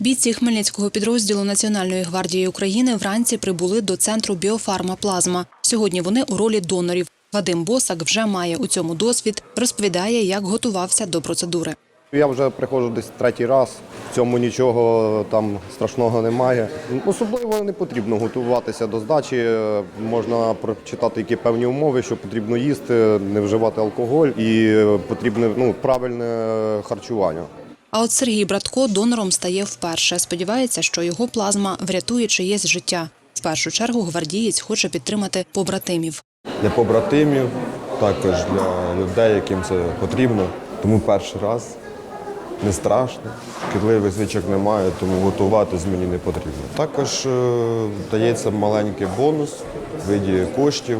Бійці Хмельницького підрозділу Національної гвардії України вранці прибули до центру біофарма Плазма. Сьогодні вони у ролі донорів. Вадим Босак вже має у цьому досвід. Розповідає, як готувався до процедури. Я вже приходжу десь третій раз. В цьому нічого там страшного немає. Особливо не потрібно готуватися до здачі. Е, Можна прочитати які певні умови, що потрібно їсти, не вживати алкоголь і потрібне ну, правильне харчування. А от Сергій Братко донором стає вперше. Сподівається, що його плазма врятує чиєсь життя. В першу чергу гвардієць хоче підтримати побратимів. для побратимів, також для людей, яким це потрібно. Тому перший раз не страшно, шкідливих звичок немає, тому готуватись мені не потрібно. Також е, дається маленький бонус в виді коштів,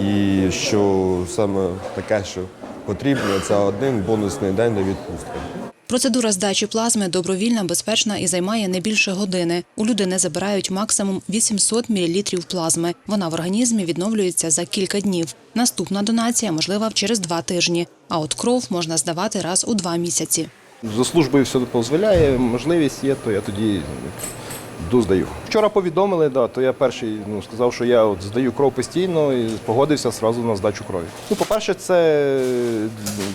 і що саме таке, що потрібно, це один бонусний день до відпустки. Процедура здачі плазми добровільна, безпечна і займає не більше години. У людини забирають максимум 800 мл плазми. Вона в організмі відновлюється за кілька днів. Наступна донація можлива через два тижні. А от кров можна здавати раз у два місяці. За службою все дозволяє, можливість є, то я тоді йду здаю. Вчора повідомили, да, то я перший ну, сказав, що я от здаю кров постійно і погодився одразу на здачу крові. Ну, по-перше, це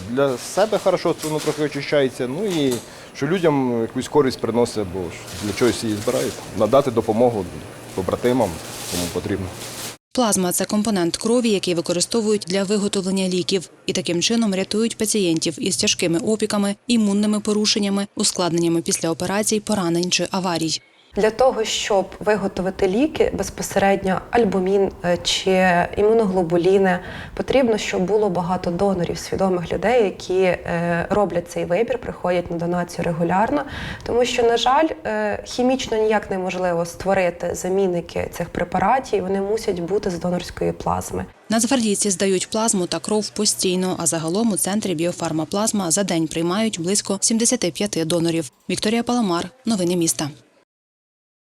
для себе хорошо, воно трохи очищається, ну і що людям якусь користь приносить, бо ж для чогось її збирають. Надати допомогу побратимам, кому потрібно. Плазма це компонент крові, який використовують для виготовлення ліків, і таким чином рятують пацієнтів із тяжкими опіками, імунними порушеннями, ускладненнями після операцій, поранень чи аварій. Для того, щоб виготовити ліки безпосередньо альбумін е, чи імуноглобуліни, потрібно, щоб було багато донорів, свідомих людей, які е, роблять цей вибір, приходять на донацію регулярно. Тому що, на жаль, е, хімічно ніяк неможливо створити замінники цих препаратів, вони мусять бути з донорської плазми. Нацгвардійці здають плазму та кров постійно, а загалом у центрі біофарма плазма за день приймають близько 75 донорів. Вікторія Паламар, новини міста.